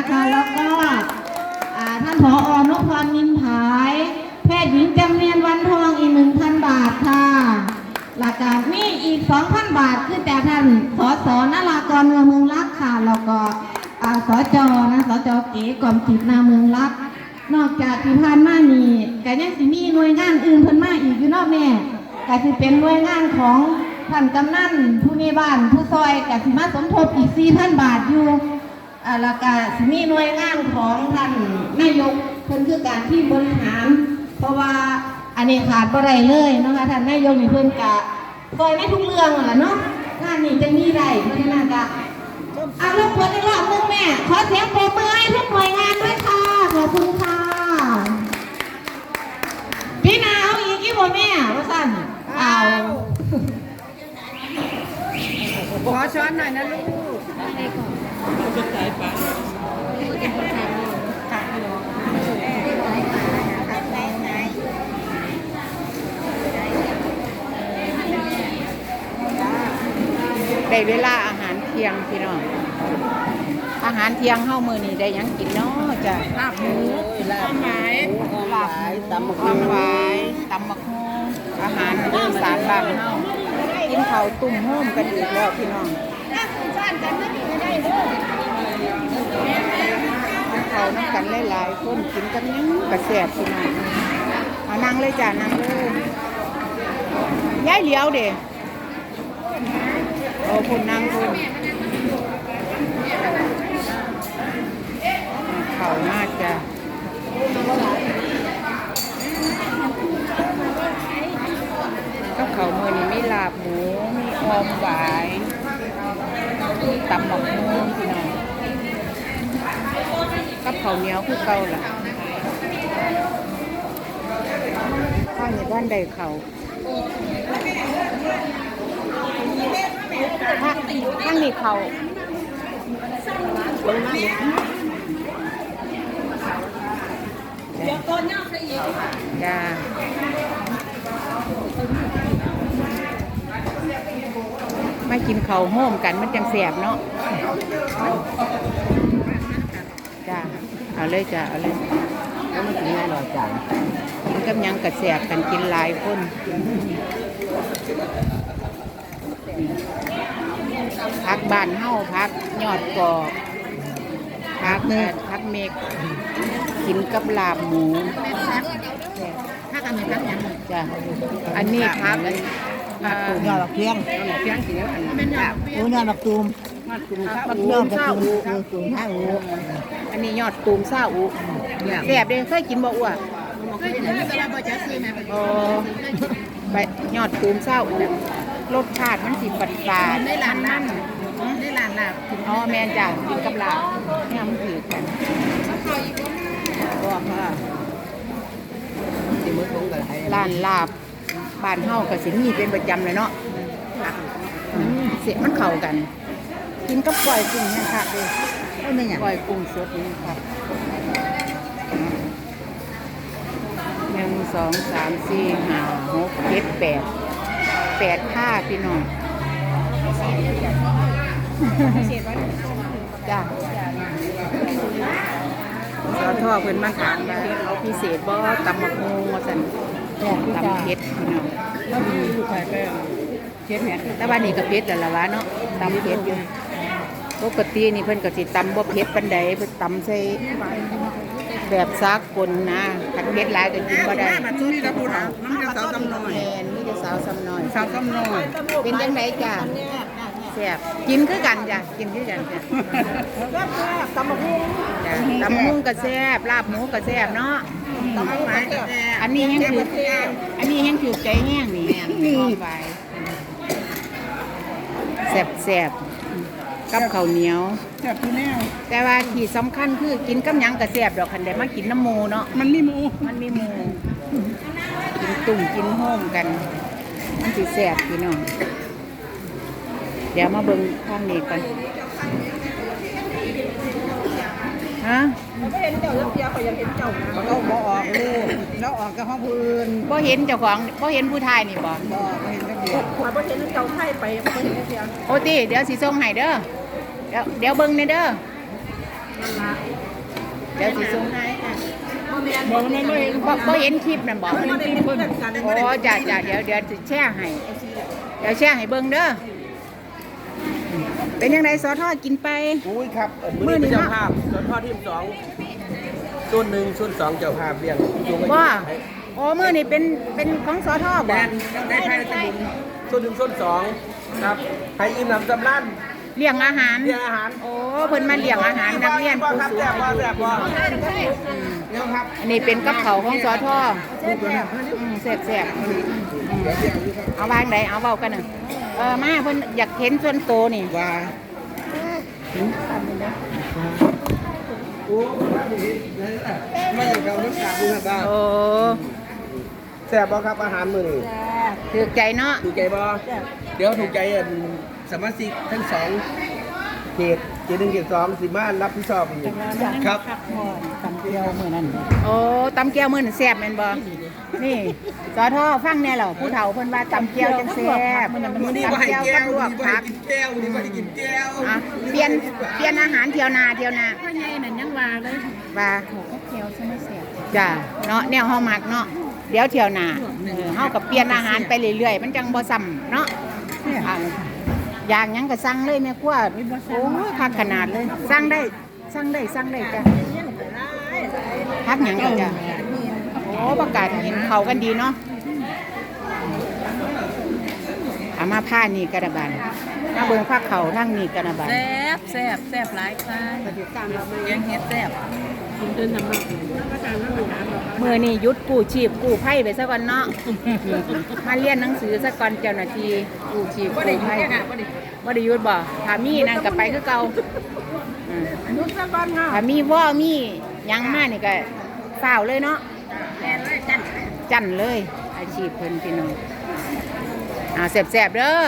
นะคะ แล้วก็ท่านผออนพพรนินผาย แพทย์หญิงจำเนียนวันทองอีกหนึ่งพันบาทค่ะหลักการมีอีกสองพันบาทคือแต่ท่านสสนารากรเมืองเมืองรักค่ะ แล้วก็อ่าสจนะสจเก๋กล่อมจิตนาเมืองรัก นอกจากที่ผ่านมานี่ก็ยังสิมีหน่วยงานอื่นเพิ่นมาอีกอยู่เนอกแม่ก็สิเป็นหน่วยงานของท่านกำนันผู้ในบ้านผู้ซอยก็สิมาสมทบอีก4,000บาทอยู่ อาแล้วก็สิมีหน่วยงานของท่านนายกเพิ่นคือการที่บริหาร เพราะว่าอันนี้ขาดบ่ได้เลยนะคะท่านนายกนี่เพิ่นก็ซอยในทุกเรื่องนั่นล่ะเนาะงานนี้จะมีได้เพราะฉะนั้นก็อารมณ์คนอีกรอบนึงแม่ ขอเสียงปรบมือให้ทุกหน่วยงานด้วยค่ะ ขอบคุณค่ะ พี่นาเอาอีกกี่บ่แม่ว่าสั่นเอาขอช้อนหน่อยนะลูก ได้เวลาอาหารเที่ยงพี่น้อง อาหารเที่ยงเฮ้ามือนี่ได้หยังกินเนาะจ้ะลาบหมูลาบหายลาบตำมะขามหวายตำมะขงอาหารอีสานบ้านเฮากินข้าวตุ่มโฮมกันอีกแล้วพี่น้องกินข้าว น้ำกันหลายๆคนกินกันยังกระแสบพี่น้องเอานั่งเลยจ้ะนั่งเลยย้ายเหลียวเด้โอ้คุณนั่งคุณเขามากจ้ะก็เขามือนี่มีลาบหมู มีออมหวายมีตำหมกมูพี่น้องกับ เขาวเหนียวคือเก่าล่ะข้างในบ้านใดเขาข้างข้างนี้เขาจ้ามากินเขาโฮมกันมันจังแสบเนาะจ้า เอาเลยจ้าเอาเลยแล้วมันกินง่ายหน่อยจังกินกับหยังกระแสบกันกินหลายคนพักบ้านเฮาพักยอดกอกพักเอ่อพักเมกกินกับลาบหมูถ้ากันมีกันยังจ้ะอันนี้พักอ่ายอดบักเพียง เพียงกินแล้วอันนี้ โอ้ยอดบักตูม ยอดตูมบักยอดบักตูมคือตูมห้าอูอันนี้ยอดตูมซาอุแซ่บเด้เคยกินบ่อ้วเคยกินแต่ว่าบ่จะซื้อแม่อ๋อใบยอดตูมซาอุรสชาติมันสิปัดปาดได้ร้านลาบได้ร้านลาบอ๋อแมนจ้ะกินกับลาบเนี่ยมันถือกันบอกค่ะที่มือตรงกับไทยร้านลาบบ้านเฮาก็สิมีเป็นประจำเลยเนาะอืมเสียมันเข้ากัน กินกับก้อยกุ้งเนี่ยค่ะเด้อไม่ไม่หยังก้อยกุ้งสดนี่ครับหนึ่งสองสามสี่ห้าหกเจ็ดแปดแปดผ้าพี่น้องจ้าสอทอเพิ่นมาถามว่าเอาพิเศษบ่ตำหมกมูว่าซั่นตำเผ็ดพี่น้องแล้วมีลูกไข่แป้งเช็ดแม่แต่ว่านี่ก็เผ็ดแล้วล่ะวะเนาะตำเผ็ดอยู่ ปกตินี่เพิ่นก็สิตำบ่เผ็ดปานใดเพิ่นตำใส่แบบสากลนะคันเผ็ดหลายก็กินบ่ได้มาจุ้ยกับผู้เฒ่าน้ำจะสาวจำหน่อยแม่นมีแต่สาวซ้ำน้อยสาวจำหน่อยเป็นจังไดจ้ะแซ่บกินคือกันจ้ะกินคือกันจ้ะแล้วก็ตำบักหุ่งจ้ะตำมุ้งก็แซ่บลาบหมูก็แซ่บเนาะตำบักไหนก็แซ่อันนี้ยังถืออันนี้ยังถือใจแห้งนี่นี่ไปแซ่บแซ่บ กับข้าวเหนียว แซ่บที่แน่แต่ว่าที่สำคัญคือกินกับหยังก็แซ่บดอกคันได้มากินน้ำหมูเนาะ มันมีหมูมันมีหมูกินตุ่มกินโฮมกัน มันสิแซ่บพี่น้อง เดี๋ยวมาเบิ่งทางนี้กันฮะไม่เห็นเจ้าเพียเขายังเห็นเจ้าเขาก็บ่ออกลูกแล้วออกกับห้องพื้นบ่เห็นเจ้าของบ่เห็นผู้ชายนี่บ่บ่ไม่เห็นจักเดียวมาบ่เห็นเจ้าไทยไปบ่เห็นจักเดียวโอ้ติเดี๋ยวสิส่งให้เด้อ เดี๋ยวเดี๋ยวเบิ่งในเด้อเดี๋ยวสิส่งให้ค่ะบอกไม่ไม่บ่บ่เห็นคลิปนั่นบอกไม่ได้เพื่อนกันโอ้จ้าจ้าเดี๋ยวเดี๋ยวสิแชร์ให้เดี๋ยวแชร์ให้เบิ่งเด้อเป็นยังไงสอทอกินไปอุ้ยครับมื้มืออนี้นี้เนาะเจ้าภาพส่วนพ่อทีมสองส่วนหนึ่งส่วนสองเจ้าภาพเลี้ยงจูงอายุว่าโอ้มื้อนี้เป็นเป็นของสอทอแดบ่นได้ไทยสมุนส่วนหนึ่งส่วนสองครับให้อิ่มหนำสำรัน เลี้ยงอาหารเลี้ยงอาหารโอ้เพิ่นมาเลี้ยงอาหารนักเรียนบ่ผู้ครับสูงแซ่บบ่อายุแซ่บบ่เนี่ยครับอันนี้เป็นกับเขาวของสอทออืมแซ่บๆเอาวางไหนเอาเบากันหนึ่งเออมาเพิ่นอยากเห็นส่วนโตนี่ ว่าโอ้ไม่อยากเอาน้ำตาลดูครับโอ้แซ่บบ่ครับอาหารมื้อนี้ถือใจเนาะถูกใจบ่เดี๋ยวถูกใจอัน สมาชิกทั้งสองเขตเขตหนึ่งเขตสองสิมารับผิดชอบอีกครับโอ้ตำแก้วมื้อนี่แซ่บแม่นบ่นี่สอทอฟังแน่เหรอผู้เฒ่าเพิ่นว่าตำแก้วจังแซ่บมื้อนี้บ่ตำให้แก้วแก้กับวลวมื้กอนี้บ่ผัให้กกินแก้วมื้อนี้บ่ให้กินแก้วอะเปลี่ยนเปลี่ยนอาหารเที่ยวหนาเที่ยวหนาพ่อใหญ่นั่นยังว่าเลยว่าแก้วใช่ไหมเสียจ้าเนาะแนวเฮามักเนาะเดี๋ยวเที่ยวหน้าเออเฮากับเปลี่ยนอาหารไปเรื่อยๆมันจังบ่ซ้ำเนาะอะ อย่างหยังก็สั่งเลยแม่ครัวโอ้ยคักขนาดเลยสั่งได้สั่งได้สั่งได้จ้ะพักหยังก็จ้ะโอ้ประกาศกินเขาวกันดีเนาะเอามาผ้านี่กระบาลมาเบิ่งผ้าเขาทั้งนี่กระบาลแซ่บแซ่บแซ่บหลายค่ะแกงเฮ็ดแซ่บกินเดินนำมามือนี่หยุดกู้ชีพกู้ภัยไปซะก่อนเนาะ มาเรียนหนังสือซะก่อนเจ้าหน้าที่ กู้ชีพกู้ภัยบ่ได้หยุดบ่ถ้ามีนั่นก็ไปคือเก่าอืมนุสบันค่ะถ้ามีว่อมีหยังมานี่ก็ฝ้าวเลยเนาะ แม่เลยจันจันเลย อาชีพเพิ่นพี่น้องอ่าแซ่บๆเด้อ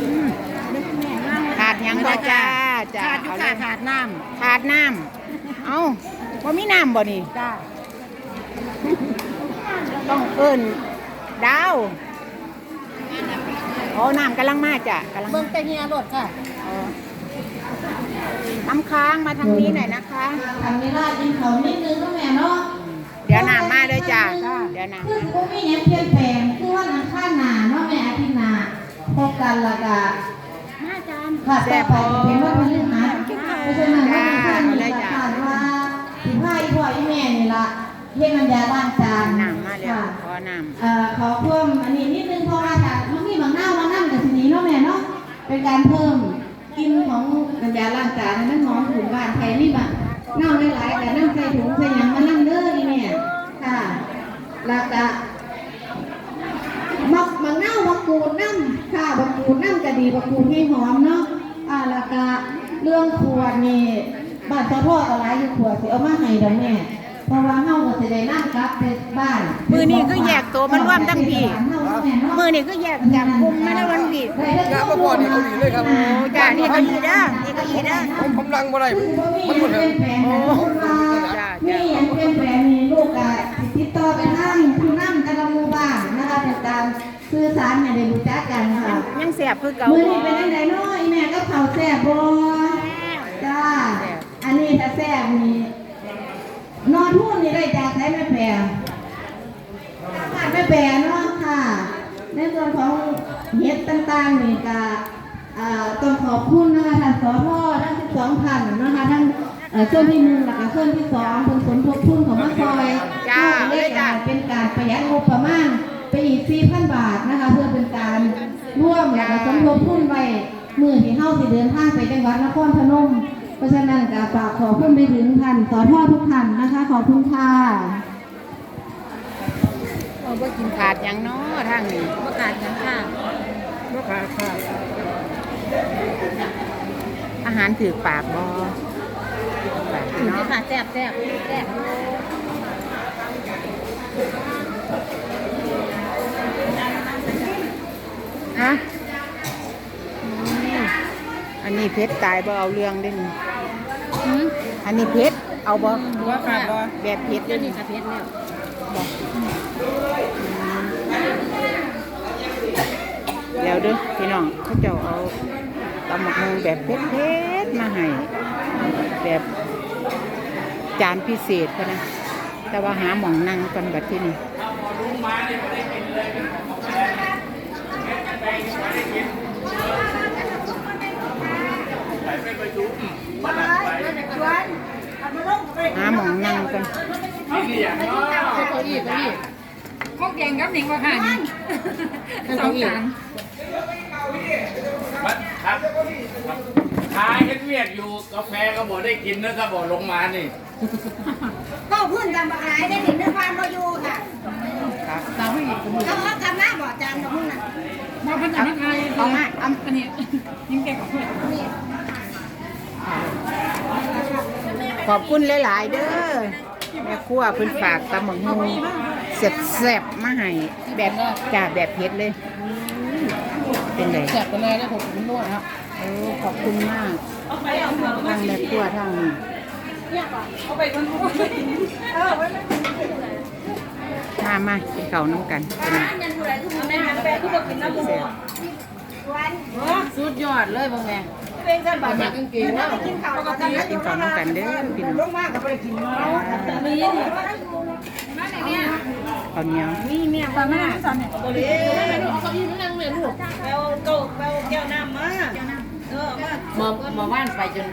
อืมขาดหยังบ่จ้าจ้าขาดอยู่เอาเลค่ะยขาดน้ขาดน้ำ เอา ว่ามีน้ำบ่นี่ำจ้าต้องเอิ้นดาวโอ้น้ำกำลังมาจ้ะกำลังเบิ่งแต่เฮียรถค่ะอ๋อน้ำค้างมาทางนี้หน่อยนะคะ ทางเวลากินเขาวนิดนึงก็แม่เนาะเดี๋ยวน้ำมาเลยจ้ะเดี๋ยวน้ำคือมาก็มีหยังเปลี่ยนแปลงคือว่านังข้าหนาเนาะแม่อาทิตย์หนาพบกันและกะมาจานค่ะต่อไปเป็นว่าเป็นเรื่องหาเพราะฉะนั้นว่ามีการมีการคาดว่าถึงพ่ ออีพ่ออีแม่นี่ละเฮ็ดน้ำยาล้างจานน้ำมาแล้วค่ะขอน้เอ่อขอเพิ่มอันนี้นิดนึงเพราะว่าจากมันมีบางหน้าบางน้ำกับทีนี้เนาะแม่เนาะเป็นการเพิ่มกลินของน้ำยาล้างจานให้มันหอมถึงบ้านใครนี่บ้างเน่าหลายๆแต่น้ำใส่ถุงใส่หยังมานั่งเด้อนี่แม่ค่ะแล้วก็มักมังเน่ามักกูดน้ำค่ะมักกูดน้ำจะดีมักกูดให้หอมเนาะอ่าแล้วก็เรื่องขวดนี่ บ้านเจ้าพ่อก็หลายอยู่ขวดสิเอามาให้ดอกแม่เพราะว่าเฮาก็สิได้นั่งกลับไปบ้านำมือนี่ก็แยกตัวมันร่วมทั้งพี่ มือนี่ก็แยกจากกลุ่มมาแล้ววันพี่งานประกวดนี่เกาหลีเลยครับโอ้จ้ะนี่ก็อีเด้อนี่ก็อีเด้อผมผมลังบ่ได้มันมันหมดเลยโอ้มีอย่างเปลี่ยนแปลงมีลูกอะติดต่อไปนั่งผู้นั่งแต่ละหมู่บ้านนะคะติดตามสื่อสารเนี่ยได้รู้จักกันค่ะยังแสบคือเก่ามือนี้เป็นยังไงเนาะอีแม่ก็เผาแซ่บบ่จ้า อันนี้ถ้าแซ่บนี่นอนทุ่นนี่ได้จากไหนแม่แปรขาดแม่แปรเนาะค่ะ ในส่วนของเฮ็ดต่างๆนี่ก็อ่าต้องขอบคุณนะคะท่านสททั้ง12ท่านนะคะทั้งเอ่อเครื่องที่หนึ่งแล้วก็เครื่องที่สองเป็นสมทบทุนของมาซอยจ้าเลเลยขจ้าเป็นการประหยัดงบประมาณไปอีก4,000 บาทนะคะ เพื่อเป็นการร่วมแล้วก็สมทบทุนไว้มือที่เฮาสิเดินทางไปจังหวัดนครพนมเพ ราะฉะนั้นก็ฝากขอบคุณไปถึงท่านสททุกท่านนะคะ ขอบคุณค่ะเอาบ่กินขาดหยังเนาะทางนี้ประกาศยังค่ะลูกค้าค่ะ อาหารถือปากบ่ปากถึงเนาะจะค่ะแซ่บแซ่บแซ่บฮะอืมอันนี้เพชรตายบ่เอาเรื่องเด้นี่ อันนี้เพชรเอาบ่ว่าค่ะบ่แบบเพชรเดี๋เด้ยวนี้นี่ค่ะเพชรแล้วบอกเด้อพี่น้องเขาเจ้าเอาตำหมกฮงแบบเผ็ดๆมาให้แบบจานพิเศษพะนะแต่ว่าหาหมองนั่งกันบัดที่นี่ หาหมองนั่งกันเก้าอี้เก้าอี้พวกแกงกับหนิงว่าค่ะนี่สองจานครับขายเฮ็ดเวียกอยู่กาแฟก็บอกได้กินนะครับบอกลงมานี่ก็พื้นจำบักหลายได้หนึ่งในความเราอยู่ค่ะสาวผู้หญิงคนนี้เขาเขาทำหน้าบ่อจานของมึงน่ะมาพันธนาคารเอามาเอาอันนี้ยิ่งแกกับเพื่อน ขอบคุณหลาย ๆ เด้อแม่ครัวเพิ่นฝากตำหมกฮงแซ่บๆมาให้แบบจ้าแบบเผ็ดเลย เป็นไงแจกไปเลยได้ผมเป็นนวดครับเออขอบคุณมากทั้งแม่ครัวทั้งเอาไปมันนวดมามากินข้าวน้ำกันเป็นไงแม่หันไปคือบอกกินน้ำมันแซ่บสุดยอดเลยบางแม่ เป็นกันบ่มากางเกงว่ากินข้าวกับกันกินข้าวน้ำกันเด้อพี่น้องลงมากกับไปกินเนาะมีนี่ข้าวเหนียวมีเมียประมาณสอนเนี่ยเอาเก้าอี้มานั่งเลยลูกแปลวโต๊ะแปลวแก้วน้ำมาเออมามาว่านไปจน